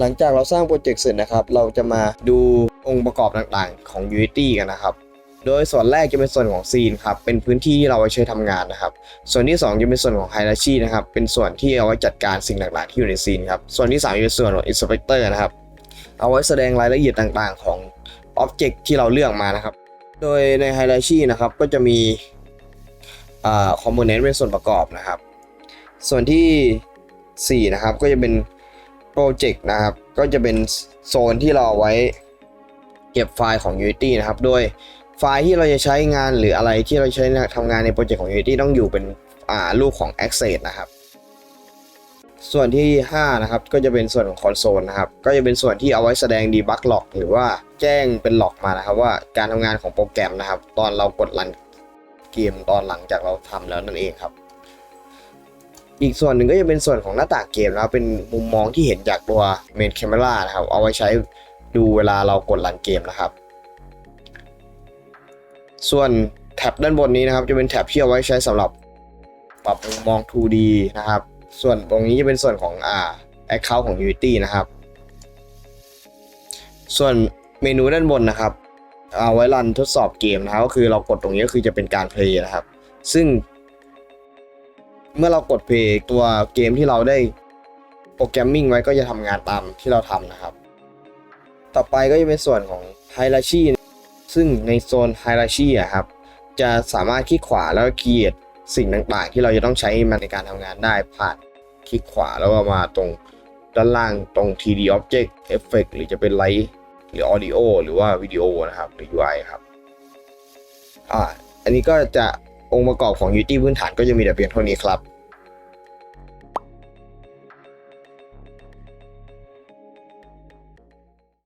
หลังจากเราสร้างโปรเจกต์เสร็จนะครับ เราจะมาดูองค์ประกอบต่างๆ ของ Unity กันนะครับ โดยส่วนแรกจะเป็นส่วนของซีนครับ เป็นพื้นที่ที่เราไว้ใช้ทำงานนะครับ ส่วนที่ 2 จะเป็นส่วนของไฮรัชีนะครับ เป็นส่วนที่เอาไว้จัดการสิ่งต่างๆ ที่อยู่ในซีนครับ ส่วนที่3จะเป็นส่วนของ Inspector นะครับ เอาไว้แสดงรายละเอียดต่างๆ ของ Object ที่เราเลือกมานะครับ โดยในไฮรัชีนะครับ ก็จะมีคอมโพเนนต์เป็นส่วนประกอบนะครับ ส่วนที่ 4 นะครับ ก็จะเป็น โปรเจกต์นะครับ ก็จะเป็นโซนที่เราเอาไว้เก็บไฟล์ของ Unity นะครับ โดยไฟล์ที่เราจะใช้งานหรืออะไรที่เราใช้ทำงานในโปรเจกต์ของ Unity ต้องอยู่เป็นอ่ารูปของ Access นะครับ ส่วนที่ 5 นะครับ ก็จะเป็นส่วนของคอนโซลนะครับ ก็จะเป็นส่วนที่เอาไว้แสดง debug log หรือว่าแจ้งเป็นล็อกมานะครับ ว่าการทำงานของโปรแกรมนะครับ ตอนเรากดรันเกมตอนหลังจากเราทำแล้วนั่นเองครับ อีกส่วนหนึ่งก็จะเป็นส่วนของหน้าต่างเกมนะครับเป็นมุมมองที่เห็นจากตัวเมน c a m e r a นะครับ เอาไว้ใช้ดูเวลาเรากดรันเกมนะครับ ส่วนแท็บด้านบนนี้นะครับจะเป็นแท็บที่เอาไว้ใช้สำหรับปรับมุมมอง 2D นะครับ ส่วนตรงนี้จะเป็นส่วนของอ่า Account ของ Unity นะครับ ส่วนเมนูด้านบนนะครับ เอาไว้รันทดสอบเกมนะครับก็คือเรากดตรงนี้ก็คือจะเป็นการเพลย์นะครับ ซึ่ง เมื่อเรากดเพย์ตัวเกมที่เราได้โปรแกรมมิ่งไว้ก็จะทำงานตามที่เราทำนะครับ ต่อไปก็จะเป็นส่วนของ h i e r a r c h y ซึ่งในโซน h i e r a r c h y อะครับ จะสามารถคลิกขวาแล้วก็ create สิ่งต่างๆ ที่เราจะต้องใช้มันในการทำงานได้ผ่านคลิกขวาแล้วก็มาตรงด้านล่างตรง 3D Object Effect หรือจะเป็น Light หรือ Audio หรือว่าวิดีโอนะครับหรือ UI ครับ อ่า อันนี้ก็จะ องค์ประกอบของ Unity พื้นฐานก็จะมีแต่เพียงเท่านี้ครับ